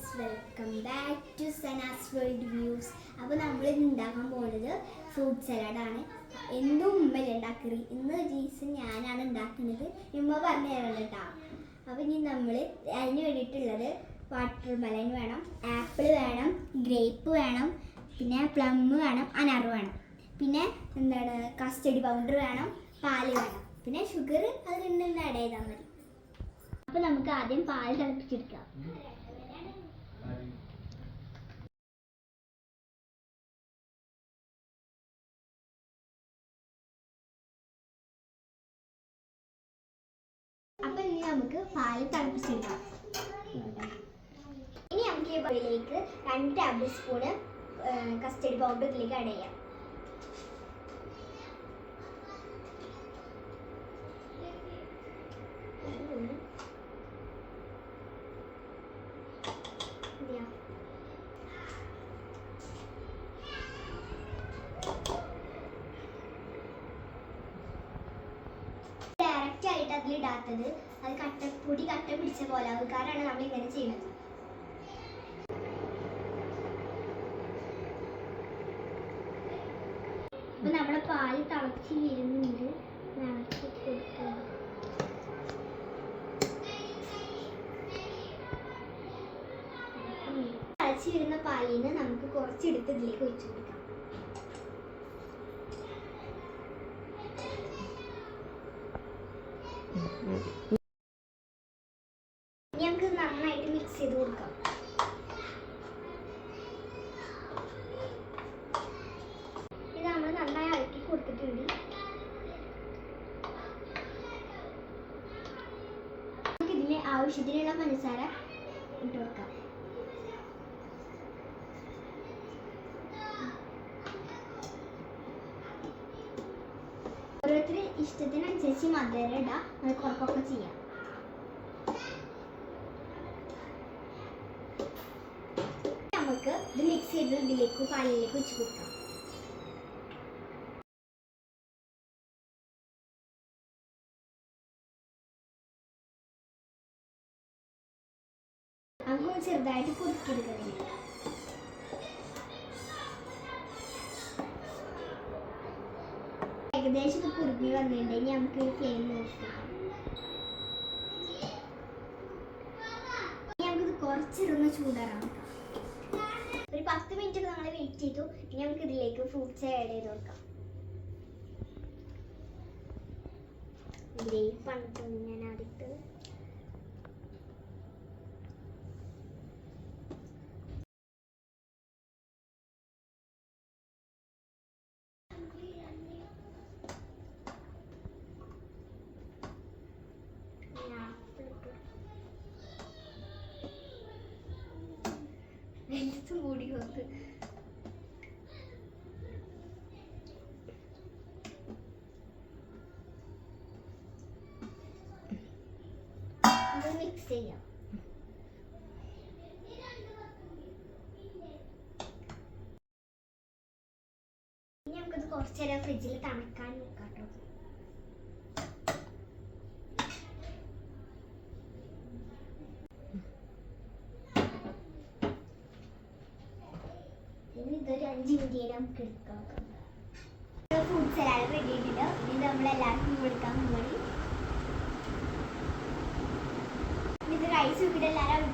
Guys welcome back to Sana's world views അപ്പോൾ നമ്മൾ ഉണ്ടാക്കാൻ പോകുന്നത് ഫ്രൂട്ട് സലാഡാണ് എന്നും ഉമ്മല്ല ഉണ്ടാക്കറി ഇന്ന് ദിവസം ഞാനാണ് ഉണ്ടാക്കുന്നത്. ഉമ്മ പറഞ്ഞു തരണം കേട്ടോ. അപ്പോൾ ഇനി നമ്മൾ അതിന് വേണ്ടിയിട്ടുള്ളത് വാട്ടർ മെലൻ വേണം ആപ്പിൾ വേണം ഗ്രേപ്പ് വേണം പിന്നെ പ്ലം വേണം അനാർ വേണം. പിന്നെ എന്താണ്? കസ്റ്റഡി പൗഡർ വേണം പാൽ വേണം. പിന്നെ ഷുഗർ അതിൽ നിന്ന് ആഡ് ചെയ്താൽ മതി. അപ്പോൾ നമുക്ക് ആദ്യം പാൽ തിളപ്പിച്ചെടുക്കാം. അപ്പൊ ഇനി നമുക്ക് പാൽ തിളപ്പിച്ചെടുക്കാം ഇനി നമുക്ക് ഈ രണ്ട് ടേബിൾ സ്പൂണ് കസ്റ്റർഡ് പൗഡർ ഇതിലേക്ക് ആഡ് ചെയ്യാം. ഇടാത്തത്. അത് കട്ട പൊടി കട്ട പിടിച്ച പോലെ ആൾക്കാരാണ് നമ്മൾ ഇങ്ങനെ ചെയ്യുന്നത് അപ്പൊ നമ്മുടെ പാൽ തിളച്ച് വരുന്നുണ്ട്. കൊടുക്കുക തിളച്ച് വരുന്ന പാലിൽ നിന്ന് നമുക്ക് കുറച്ചെടുത്ത് ഇതിലേക്ക് ഒഴിച്ചു കൊടുക്കാം. നമുക്ക് നന്നായിട്ട് മിക്സ് ചെയ്ത് കൊടുക്കാം. ഇത് നമ്മൾ നന്നായി ഇളക്കി കൊടുത്തിട്ടുണ്ട്. നമുക്ക് ഇതിന് ആവശ്യത്തിനുള്ള പഞ്ചസാര ഇട്ട് കൊടുക്കാം. ഓരോരുത്തരുടെ ഇഷ്ടത്തിനനുസരിച്ച് മധുരം ഇടാം അത് കുറക്കൊക്കെ ചെയ്യാം. നമുക്ക് ഇത് മിക്സ് ചെയ്ത് ഇതിലേക്ക് പാലിലേക്ക് വെച്ച് കൊടുക്കാം. ചെറുതായിട്ട് കുറുക്കിയെടുക്കണം ഏകദേശം ഇത് വന്നിട്ടുണ്ടെങ്കിൽ നമുക്ക് ഫ്ലെയിം ഓഫ് ചെയ്യാം നമുക്കിത് കുറച്ചിരുന്ന് ചൂടാറാം ഒരു പത്ത് മിനിറ്റ് നമ്മൾ വെയിറ്റ് ചെയ്തു. ഇനി നമുക്ക് ഇതിലേക്ക് ഫ്രൂട്ട്സ് ആഡ് ചെയ്ത് കൊടുക്കാം. ഇതിലേക്ക് പണ്ട് ഞാൻ ആദ്യത്തെ വെളുത്ത് കൂടി വന്ന് മിക്സ് ചെയ്യാം. ഇനി നമുക്കിത് കുറച്ച് ഫ്രിഡ്ജിൽ തണുക്കാൻ നോക്കാം കേട്ടോ ഇനി ഇതൊരു അഞ്ച് മിനിറ്റ് നമുക്ക് എടുക്കാം. ഫ്രൂട്ട് സലാഡ് റെഡി ആയിട്ടുണ്ട് ഇത് നമ്മൾ എല്ലാവർക്കും കൊടുക്കാൻ വേണ്ടി ഇത് റൈസ് നോക്കിയിട്ട് എല്ലാവരും